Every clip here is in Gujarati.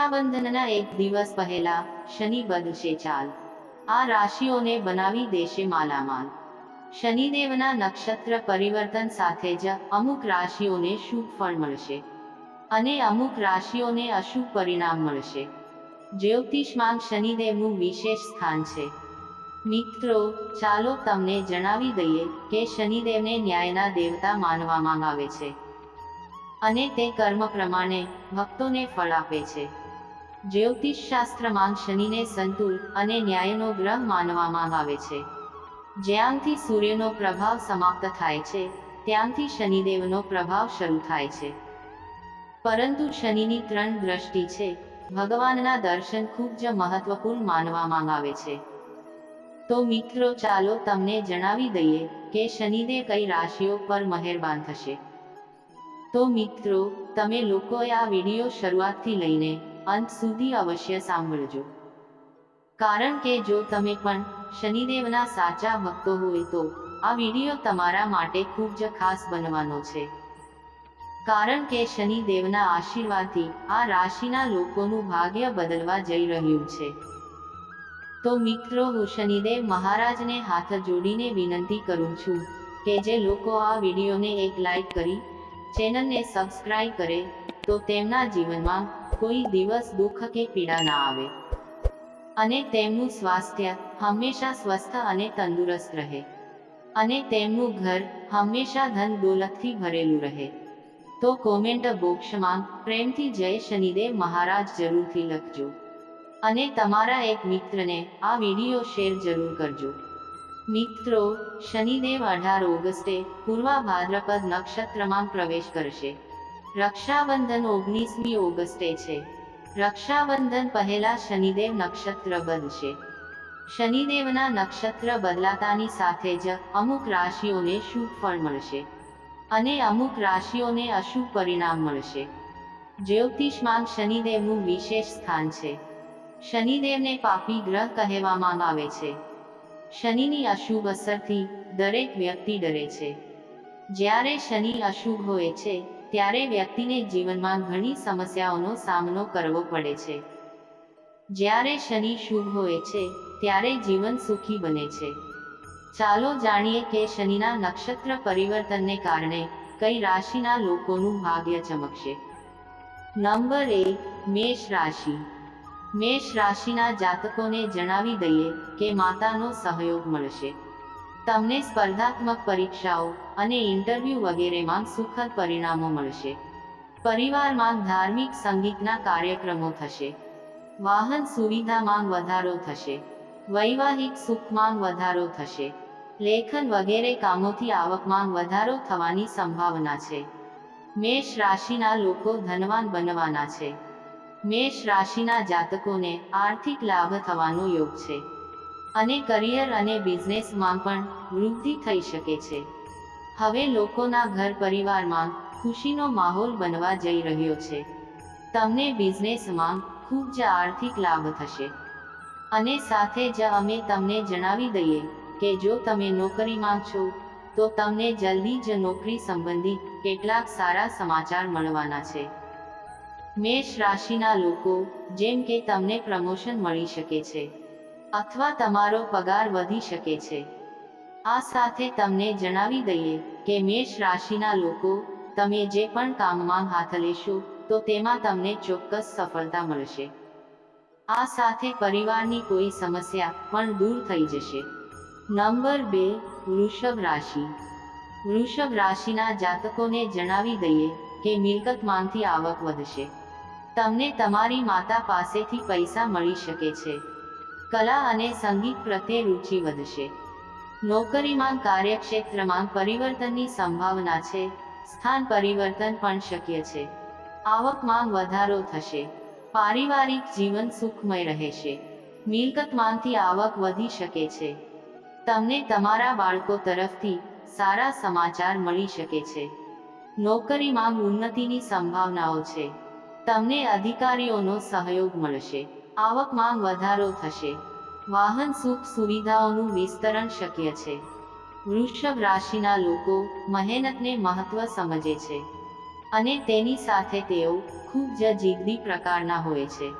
રક્ષાબંધનના એક દિવસ પહેલા શનિ બદલશે ચાલ. આ રાશિઓને બનાવી દેશે માલામાલ. શનિદેવના નક્ષત્ર પરિવર્તન સાથે જ અમુક રાશિઓને શુભ ફળ મળશે. અને અમુક રાશિઓને અશુભ પરિણામ મળશે. જ્યોતિષમાં શનિદેવનું વિશેષ સ્થાન છે. મિત્રો, ચાલો તમને જણાવી દઈએ કે શનિદેવને ન્યાયના દેવતા માનવામાં આવે છે. અને તે કર્મ પ્રમાણે ભક્તોને ફળ આપે છે. જ્યોતિષ શાસ્ત્રમાં શનિને સંતુલ અને ન્યાયનો ગ્રહ માનવામાં આવે છે. જ્યાંથી સૂર્યનો પ્રભાવ સમાપ્ત થાય છે, ત્યાંથી શનિદેવનો પ્રભાવ શરૂ થાય છે. પરંતુ શનિની ત્રણ દ્રષ્ટિ છે, ભગવાનના દર્શન ખૂબ જ મહત્વપૂર્ણ માનવામાં આવે છે. તો મિત્રો ચાલો તમને જણાવી દઈએ કે શનિદેવ કઈ રાશિઓ પર મહેરબાન થશે. તો મિત્રો, તમે લોકોએ આ વીડિયો શરૂઆતથી લઈને અંત સુધી અવશ્ય સાંભળજો. કારણ કે જો તમે પણ શનિદેવના સાચા ભક્તો હોય તો આ વીડિયો તમારા માટે ખૂબ જ ખાસ બનવાનો છે. કારણ કે શનિદેવના આશીર્વાદથી આ રાશિના લોકોનું ભાગ્ય બદલવા જઈ રહ્યું છે. તો મિત્રો, હું શનિદેવ મહારાજને હાથ જોડીને વિનંતી કરું છું કે જે લોકો આ વિડીયોને એક લાઈક કરી, ચેનલને સબસ્ક્રાઈબ કરે તો તેમના જીવનમાં કોઈ દિવસ દુઃખ કે પીડા ના આવે. અને તેમનું સ્વાસ્થ્ય હંમેશા સ્વસ્થ અને તંદુરસ્ત રહે. અને તેમનું ઘર હંમેશા ધન દોલતથી ભરેલું રહે. તો કોમેન્ટ બોક્સમાં પ્રેમથી જય શનિદેવ મહારાજ જરૂરથી લખજો. અને તમારા એક મિત્રને આ વીડિયો શેર જરૂર કરજો. મિત્રો, શનિદેવ અઢાર ઓગસ્ટે પૂર્વા ભાદ્રપદ નક્ષત્રમાં પ્રવેશ કરશે. રક્ષાબંધન ઓગણીસમી ઓગસ્ટે છે. રક્ષાબંધન પહેલા શનિદેવ નક્ષત્ર બનશે. શનિદેવના નક્ષત્ર બદલાતાની સાથે જ અમુક રાશિઓને શુભ ફળ મળશે અને અમુક રાશિઓને અશુભ પરિણામ મળશે. જ્યોતિષમાં શનિદેવનું વિશેષ સ્થાન છે. શનિદેવને પાપી ગ્રહ કહેવામાં આવે છે. શનિની અશુભ અસરથી દરેક વ્યક્તિ ડરે છે. જ્યારે શનિ અશુભ હોય છે ત્યારે વ્યક્તિને જીવનમાં ઘણી સમસ્યાઓનો સામનો કરવો પડે છે. જ્યારે શનિ શુભ હોય છે, ત્યારે જીવન સુખી બને છે. ચાલો જાણીએ કે શનિના નક્ષત્ર પરિવર્તનને કારણે કઈ રાશિના લોકોનું ભાગ્ય ચમકશે. નંબર એક મેષ રાશિ. મેષ રાશિના જાતકોને જણાવી દઈએ કે માતાનો સહયોગ મળશે. તમને સ્પર્ધાત્મક પરીક્ષાઓ અને ઇન્ટરવ્યૂ વગેરેમાં સુખદ પરિણામો મળશે. પરિવારમાં ધાર્મિક સંગીતના કાર્યક્રમો થશે. વાહન સુવિધામાં વધારો થશે. વૈવાહિક સુખમાં વધારો થશે. લેખન વગેરે કામોથી આવકમાં વધારો થવાની સંભાવના છે. મેષ રાશિના લોકો ધનવાન બનવાના છે. મેષ રાશિના જાતકોને આર્થિક લાભ થવાનો યોગ છે. અને કરિયર અને બિઝનેસમાં પણ વૃદ્ધિ થઈ શકે છે. હવે લોકોના ઘર પરિવારમાં ખુશીનો માહોલ બનવા જઈ રહ્યો છે. તમને બિઝનેસમાં ખૂબ જ આર્થિક લાભ થશે. અને સાથે જ અમે તમને જણાવી દઈએ કે જો તમે નોકરીમાં છો, તો તમને જલ્દી જ નોકરી સંબંધિત કેટલાક સારા સમાચાર મળવાના છે. મેષ રાશિના લોકો, જેમ કે તમને પ્રમોશન મળી શકે છે. અથવા તમારો પગાર વધી શકે છે. આ સાથે તમને જણાવી દઈએ કે મેષ રાશિના લોકો, તમે જે પણ કામમાં હાથ લેશો, તો તેમાં તમને ચોક્કસ સફળતા મળશે. આ સાથે પરિવારની કોઈ સમસ્યા પણ દૂર થઈ જશે. નંબર બે, વૃષભ રાશિ. વૃષભ રાશિના જાતકોને જણાવી દઈએ કે મિલકતમાંથી આવક વધશે. તમને તમારી માતા પાસેથી પૈસા મળી શકે છે. કલા અને સંગીત પ્રત્યે રુચિ વધશે. નોકરીમાં કાર્યક્ષેત્રમાં પરિવર્તનની સંભાવના છે. સ્થાન પરિવર્તન પણ શક્ય છે. આવકમાં વધારો થશે. પારિવારિક જીવન સુખમય રહેશે. મિલકતમાંથી આવક વધી શકે છે. તમને તમારા બાળકો તરફથી સારા સમાચાર મળી શકે છે. નોકરીમાં ઉન્નતિની સંભાવનાઓ છે. તમને અધિકારીઓનો સહયોગ મળશે. આવકમાં વધારો થશે. વાહન સુખ સુવિધાઓનું વિસ્તરણ શક્ય છે. વૃષભ રાશિના લોકો મહેનતને મહત્વ સમજે છે. અને તેની સાથે તેઓ ખૂબ જ જિદ્દી પ્રકારના હોય છે.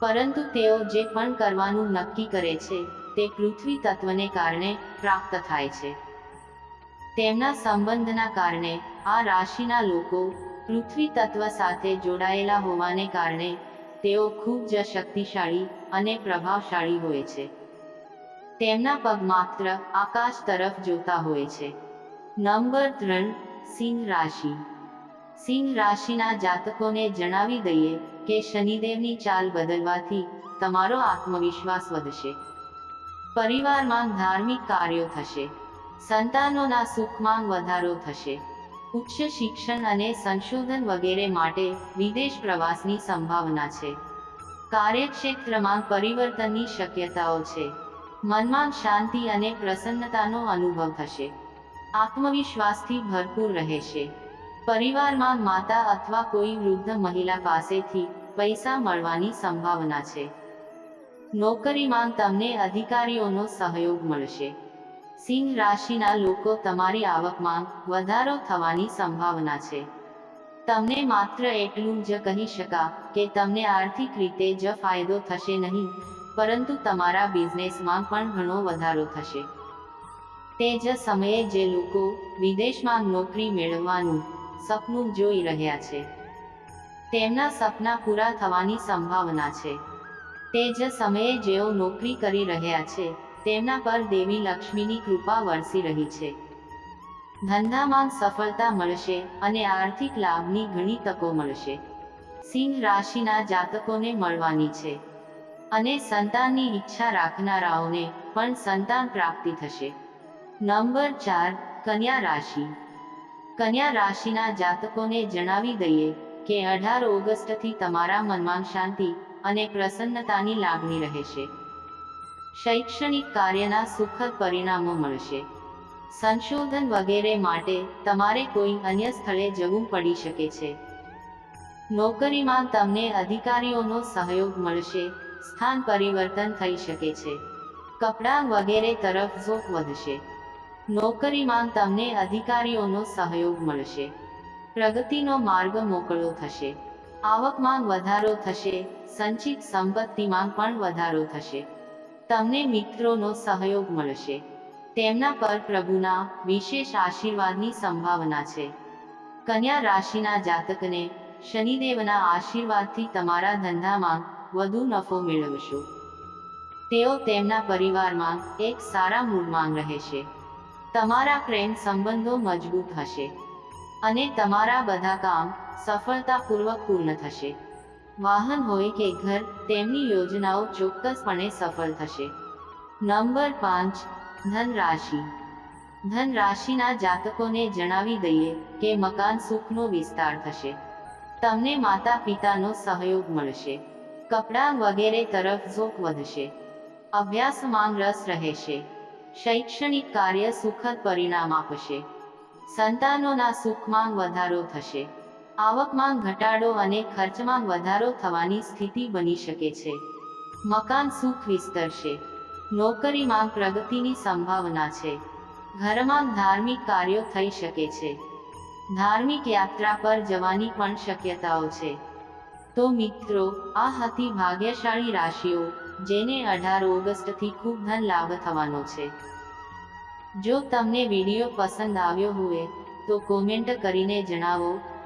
પરંતુ તેઓ જે પણ કરવાનું નક્કી કરે છે, તે પૃથ્વી તત્વને કારણે પ્રાપ્ત થાય છે. તેમના સંબંધના કારણે આ રાશિના લોકો પૃથ્વી તત્વ સાથે જોડાયેલા હોવાને કારણે તેઓ ખૂબ જ શક્તિશાળી અને પ્રભાવશાળી હોય છે. તેમના પગ માત્ર આકાશ તરફ જોતા હોય છે. નંબર ત્રણ, સિંહ રાશિ. સિંહ રાશિના જાતકોને જણાવી દઈએ કે શનિદેવની ચાલ બદલવાથી તમારો આત્મવિશ્વાસ વધશે. પરિવારમાં ધાર્મિક કાર્યો થશે. સંતાનોના સુખમાં વધારો થશે. ઉચ્ચ શિક્ષણ અને સંશોધન વગેરે માટે વિદેશ પ્રવાસની સંભાવના છે. કાર્યક્ષેત્રમાં પરિવર્તનની શક્યતાઓ છે. મનમાં શાંતિ અને પ્રસન્નતાનો અનુભવ થશે. આત્મવિશ્વાસથી ભરપૂર રહેશે. પરિવારમાં માતા અથવા કોઈ વૃદ્ધ મહિલા પાસેથી પૈસા મળવાની સંભાવના છે. નોકરીમાં તમને અધિકારીઓનો સહયોગ મળશે. સિંહ રાશિના લોકો તમારી આવકમાં વધારો થવાની સંભાવના છે. તમને માત્ર એટલું જ કહી શકા કે તમને આર્થિક રીતે જ ફાયદો થશે નહીં, પરંતુ તમારા બિઝનેસમાં પણ ઘણો વધારો થશે. તે જ સમયે જે લોકો વિદેશમાં નોકરી મેળવવાનું સપનું જોઈ રહ્યા છે, તેમના સપના પૂરા થવાની સંભાવના છે. તે જ સમયે જેઓ નોકરી કરી રહ્યા છે તેમના પર દેવી લક્ષ્મીની કૃપા વરસી રહી છે. ધંધામાં સફળતા મળશે અને આર્થિક લાભની ઘણી તકો મળશે. સિંહ રાશિના જાતકોને મળવાની છે. અને સંતાનની ઈચ્છા રાખનારાઓને પણ સંતાન પ્રાપ્તિ થશે. નંબર ચાર, કન્યા રાશિ. કન્યા રાશિના જાતકોને જણાવી દઈએ કે અઢાર ઓગસ્ટથી તમારા મનમાં શાંતિ અને પ્રસન્નતાની લાગણી રહેશે. શૈક્ષણિક કાર્યના સુખદ પરિણામો મળશે. સંશોધન વગેરે માટે તમારે કોઈ અન્ય સ્થળે જવું પડી શકે છે. નોકરીમાં તમને અધિકારીઓનો સહયોગ મળશે, સ્થાન પરિવર્તન થઈ શકે છે. કપડાં વગેરે તરફ ઝોક વધશે. નોકરીમાં તમને અધિકારીઓનો સહયોગ મળશે. પ્રગતિનો માર્ગ મોકળો થશે. આવકમાં વધારો થશે, સંચિત સંપત્તિમાં પણ વધારો થશે. તમને મિત્રોનો સહયોગ મળશે. તેમના પર પ્રભુના વિશેષ આશીર્વાદની સંભાવના છે. કન્યા રાશિના જાતકને શનિદેવના આશીર્વાદથી તમારા ધંધામાં વધુ નફો મેળવશો. તેઓ તેમના પરિવારમાં એક સારા મૂળમાં રહેશે. તમારા પ્રેમ સંબંધો મજબૂત હશે. અને તમારા બધા કામ સફળતાપૂર્વક પૂર્ણ થશે. વાહન હોય કે ઘર, તેમની યોજનાઓ ચોક્કસપણે સફળ થશે. નંબર પાંચ ધન રાશિ ધન રાશિના જાતકોને જણાવી દઈએ કે મકાન સુખનો વિસ્તાર થશે. તમને માતા પિતાનો સહયોગ મળશે. કપડાં વગેરે તરફ ઝોક વધશે. અભ્યાસમાં રસ રહેશે. શૈક્ષણિક કાર્ય સુખદ પરિણામ આપશે. સંતાનોના સુખમાં વધારો થશે. આવકમાં ઘટાડો અને ખર્ચમાં વધારો થવાની સ્થિતિ બની શકે છે. મકાન સુખ વિસ્તરશે. નોકરીમાં પ્રગતિની સંભાવના છે. ઘરમાં ધાર્મિક કાર્યો થઈ શકે છે. ધાર્મિક યાત્રા પર જવાની પણ શક્યતાઓ છે. તો મિત્રો, આ હતી ભાગ્યશાળી રાશિઓ, જેને અઢાર ઓગસ્ટથી ખૂબ ધન લાભ થવાનો છે. જો તમને વીડિયો પસંદ આવ્યો હોય, તો કોમેન્ટ કરીને જણાવો.